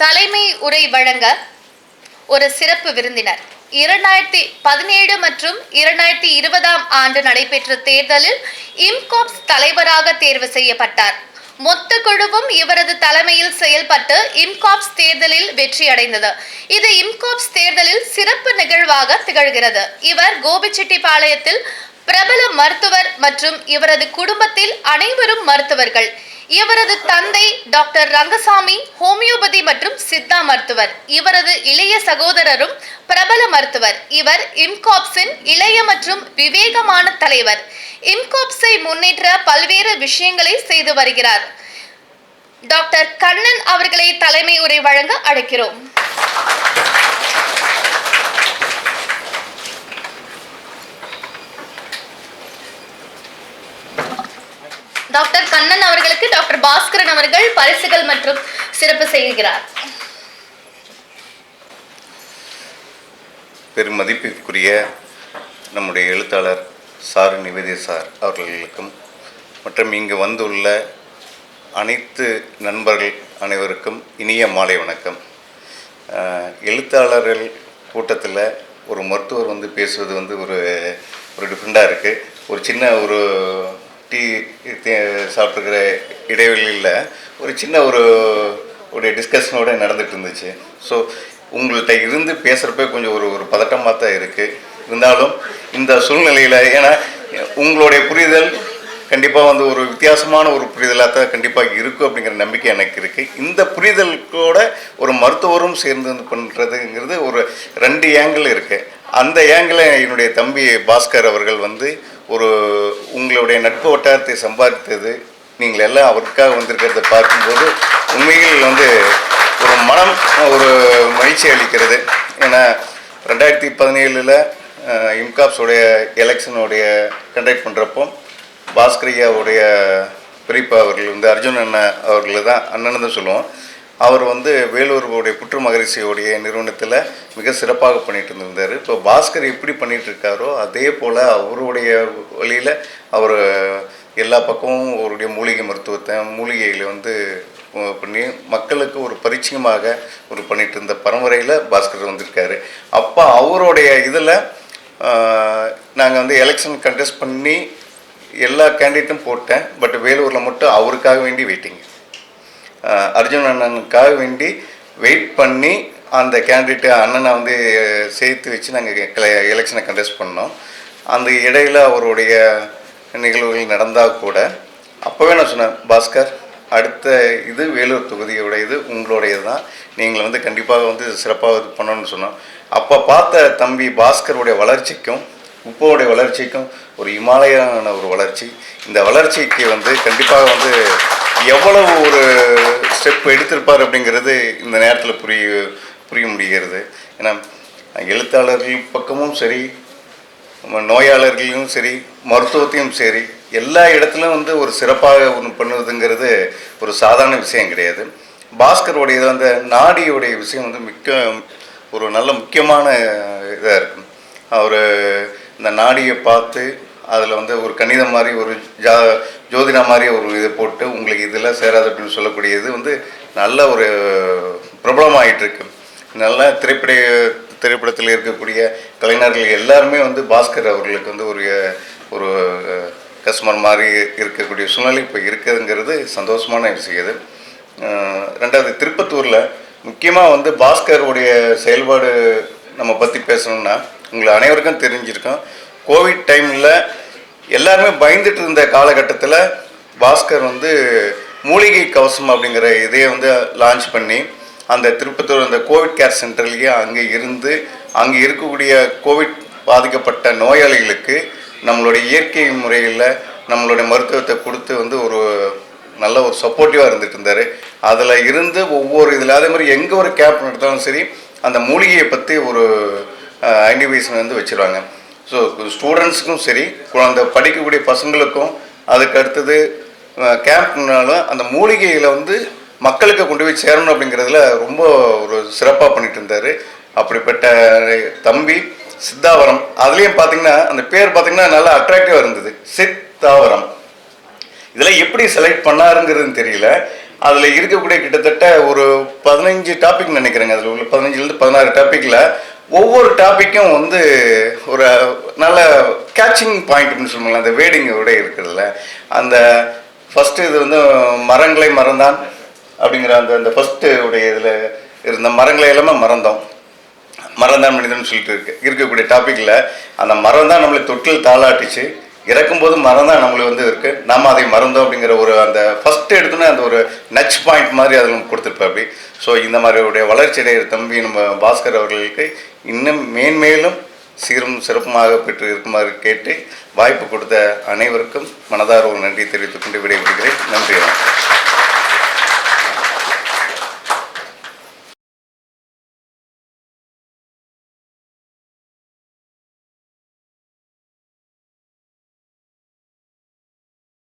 தலைமை உரை வழங்க ஒரு சிறப்பு விருந்தினர். இரண்டாயிரத்தி பதினேழு மற்றும் இரண்டாயிரத்தி இருபதாம் ஆண்டு நடைபெற்ற தேர்தலில் இம்காப்ஸ் தலைவராக தேர்வு செய்யப்பட்டார். மொத்த குழுவும் இவரது தலைமையில் செயல்பட்டு இம்காப்ஸ் தேர்தலில் வெற்றியடைந்தது இது இம்காப்ஸ் தேர்தலில் சிறப்பு நிகழ்வாக திகழ்கிறது. இவர் கோபிச்செட்டிப்பாளையத்தில் பிரபல மருத்துவர் மற்றும் இவரது குடும்பத்தில் அனைவரும் மருத்துவர்கள். இவரது தந்தை டாக்டர் ரங்கசாமி ஹோமியோபதி மற்றும் சித்தா மருத்துவர். இவரது இளைய சகோதரரும் பிரபல மருத்துவர். இவர் இம்காப்ஸின் இளைய மற்றும் விவேகமான தலைவர். இம்காப்ஸை முன்னேற்ற பல்வேறு விஷயங்களை செய்து வருகிறார். டாக்டர் கண்ணன் அவர்களை தலைமை உரை வழங்க அழைக்கிறோம். டாக்டர் கண்ணன் அவர்களுக்கு டாக்டர் பாஸ்கரன் அவர்கள் பரிசுகள் மற்றும் சிறப்பு செய்கிறார். பெருமதிப்பிற்குரிய நம்முடைய எழுத்தாளர் சாரு நிவேதி சார் அவர்களுக்கும் மற்றும் இங்கு வந்துள்ள அனைத்து நண்பர்கள் அனைவருக்கும் இனிய மாலை வணக்கம். எழுத்தாளர்கள் கூட்டத்தில் ஒரு மருத்துவர் வந்து பேசுவது வந்து ஒரு ஒரு டிஃப்ரெண்ட்டாக இருக்குது ஒரு சின்ன ஒரு டீ தே- சாப்பிட்டுக்கிற இடைவெளியில் ஒரு சின்ன ஒரு ஒரு டிஸ்கஷனோட நடந்துட்டு இருந்துச்சு. ஸோ உங்கள்கிட்ட இருந்து பேசுகிறப்ப கொஞ்சம் ஒரு ஒரு பதட்டமாக தான் இருக்குது இருந்தாலும் இந்த சூழ்நிலையில் ஏன்னா உங்களுடைய புரிதல் கண்டிப்பாக வந்து ஒரு வித்தியாசமான ஒரு புரிதலாக தான் கண்டிப்பாக இருக்கும் அப்படிங்கிற நம்பிக்கை எனக்கு இருக்குது இந்த புரிதலுக்கூட ஒரு மருத்துவரும் சேர்ந்து வந்து பண்ணுறதுங்கிறது ஒரு ரெண்டு ஏங்கிள் இருக்குது அந்த ஏங்கில் என்னுடைய தம்பி பாஸ்கர் அவர்கள் வந்து ஒரு உங்களுடைய நட்பு வட்டாரத்தை சம்பாதித்தது. நீங்கள் எல்லாம் அவருக்காக வந்திருக்கிறத பார்க்கும்போது உண்மையில் வந்து ஒரு மனம் ஒரு மகிழ்ச்சி அளிக்கிறது. ஏன்னா ரெண்டாயிரத்தி பதினேழில் இம்காப்ஸோடைய எலெக்ஷனுடைய கண்டக்ட் பண்ணுறப்போ பாஸ்கரியாவுடைய பெரியப்பா அவர்கள் வந்து அர்ஜுன் அண்ணன் அவர்கள் தான் அண்ணன் தான் சொல்லுவோம். அவர் வந்து வேலூருடைய புற்று மகரிஷியோடைய நிறுவனத்தில் மிக சிறப்பாக பண்ணிட்டு இருந்தார். இப்போ பாஸ்கர் எப்படி பண்ணிட்டு இருக்காரோ அதே போல் அவருடைய வழியில் அவர் எல்லா பக்கமும் அவருடைய மூலிகை மருத்துவத்தை மூலிகைகளை வந்து பண்ணி மக்களுக்கு ஒரு பரிச்சயமாக ஒரு பண்ணிட்டு இருந்த பரம்பரையில் பாஸ்கர் வந்திருக்காரு. அப்போ அவருடைய இதில் நாங்கள் வந்து எலெக்ஷன் கண்டெஸ்ட் பண்ணி எல்லா கேண்டிடேட்டும் போட்டேன். பட் வேலூரில் மட்டும் அவருக்காக வேண்டி வெயிட்டிங் அர்ஜுன் அண்ணனுக்காக வேண்டி வெயிட் பண்ணி அந்த கேண்டிடேட்டு அண்ணனை வந்து சேர்த்து வச்சு நாங்கள் எலெக்ஷனை கண்டெஸ்ட் பண்ணோம். அந்த இடையில அவருடைய நிகழ்வுகள் நடந்தால் கூட அப்போவே நான் சொன்னேன் பாஸ்கர் அடுத்த இது வேலூர் தொகுதியோட இது உங்களுடையது தான் நீங்கள் வந்து கண்டிப்பாக வந்து சிறப்பாக இது பண்ணணும்னு சொன்னோம். அப்போ பார்த்த தம்பி பாஸ்கருடைய வளர்ச்சிக்கும் உப்போடைய வளர்ச்சிக்கும் ஒரு இமாலயான ஒரு வளர்ச்சி. இந்த வளர்ச்சிக்கு வந்து கண்டிப்பாக வந்து எவ்வளவு ஒரு ஸ்டெப் எடுத்திருப்பார் அப்படிங்கிறது இந்த நேரத்தில் புரிய புரிய முடிகிறது. ஏன்னா எழுத்தாளர்கள் பக்கமும் சரி நம்ம நோயாளர்களையும் சரி மருத்துவத்தையும் சரி எல்லா இடத்துலையும் வந்து ஒரு சிறப்பாக ஒன்று பண்ணுவதுங்கிறது ஒரு சாதாரண விஷயம் கிடையாது. பாஸ்கருடைய அந்த நாடியுடைய விஷயம் வந்து மிக்க ஒரு நல்ல முக்கியமான இதாக இருக்கும். அவர் இந்த நாடியை பார்த்து அதில் வந்து ஒரு கணிதம் மாதிரி ஒரு ஜா ஜோதிடா மாதிரி ஒரு இதை போட்டு உங்களுக்கு இதில் சேராது அப்படின்னு சொல்லக்கூடியது வந்து நல்ல ஒரு பிரபலமாயிட்டு இருக்கு நல்ல திரைப்பட திரைப்படத்தில் இருக்கக்கூடிய கலைஞர்கள் எல்லாருமே வந்து பாஸ்கர் அவர்களுக்கு வந்து ஒரு ஒரு கஸ்டமர் மாதிரி இருக்கக்கூடிய சூழ்நிலை இப்போ இருக்குதுங்கிறது சந்தோஷமான விஷயம் இது. ரெண்டாவது திருப்பத்தூரில் முக்கியமாக வந்து பாஸ்கருடைய செயல்பாடு நம்ம பற்றி பேசணும்னா உங்களை அனைவருக்கும் தெரிஞ்சிருக்கோம். கோவிட் டைமில் எல்லாருமே பயந்துட்டு இருந்த காலகட்டத்தில் பாஸ்கர் வந்து மூலிகை கவசம் அப்படிங்கிற இதையே வந்து லான்ச் பண்ணி அந்த திருப்பத்தூர் அந்த கோவிட் கேர் சென்டர்லேயே அங்கே இருந்து அங்கே இருக்கக்கூடிய கோவிட் பாதிக்கப்பட்ட நோயாளிகளுக்கு நம்மளுடைய இயற்கை முறையில் நம்மளுடைய மருத்துவத்தை கொடுத்து வந்து ஒரு நல்ல ஒரு சப்போர்ட்டிவாக இருந்துட்டு இருந்தார். அதில் இருந்து ஒவ்வொரு இதில் அதே மாதிரி எங்கே ஒரு கேப் நடத்தாலும் சரி அந்த மூலிகையை பற்றி ஒரு ஐடிவேஷன் வந்து வச்சுருவாங்க. ஸோ ஸ்டூடெண்ட்ஸுக்கும் சரி அந்த படிக்கக்கூடிய பசங்களுக்கும் அதுக்கு அடுத்தது கேம்ப்னாலும் அந்த மூலிகையில் வந்து மக்களுக்கு கொண்டு போய் சேரணும் அப்படிங்கிறதுல ரொம்ப ஒரு சிறப்பாக பண்ணிட்டு இருந்தார். அப்படிப்பட்ட தம்பி சித்தாவரம். அதுலேயும் பார்த்தீங்கன்னா அந்த பேர் பார்த்தீங்கன்னா நல்லா அட்ராக்டிவாக இருந்தது. சித்தாவரம். இதெல்லாம் எப்படி செலக்ட் பண்ணாருங்கிறதுன்னு தெரியல. அதில் இருக்கக்கூடிய கிட்டத்தட்ட ஒரு பதினஞ்சு டாபிக் நினைக்கிறேங்க. அதில் உள்ள பதினஞ்சுலேருந்து பதினாறு டாப்பிக்கில் ஒவ்வொரு டாப்பிக்கும் வந்து ஒரு நல்ல கேட்சிங் பாயிண்ட்னு சொல்லுவாங்க அந்த வேடிங்கோட இருக்குதுல்ல. அந்த ஃபஸ்ட்டு இது வந்து மரங்களை மறந்தான் அப்படிங்கிற அந்த அந்த ஃபஸ்ட்டு உடைய இதில் இருந்த மரங்களை எல்லாமே மறந்தோம். மறந்தான் மனிதன் சொல்லிட்டு இருக்கு இருக்கக்கூடிய டாப்பிக்கில் அந்த மரம் தான் நம்மளை தொட்டில் தாளாட்டிச்சு. இறக்கும்போது மரம் தான் நம்மளுக்கு வந்து இருக்கு. நம்ம அதை மறந்தோம் அப்படிங்கிற ஒரு அந்த ஃபஸ்ட்டு எடுத்தோன்னே அந்த ஒரு நச் பாயிண்ட் மாதிரி அதில் நமக்கு கொடுத்துருப்பாப்படி ஸோ இந்த மாதிரி உடைய வளர்ச்சியடைய தம்பி நம்ம பாஸ்கர் அவர்களுக்கு இன்னும் மேன்மேலும் சீரும் சிறப்புமாக பெற்று இருக்குமாறு கேட்டு வாய்ப்பு கொடுத்த அனைவருக்கும் மனதார ஒரு நன்றி தெரிவித்துக் கொண்டு விடைபெறுகிறேன். நன்றி. வணக்கம்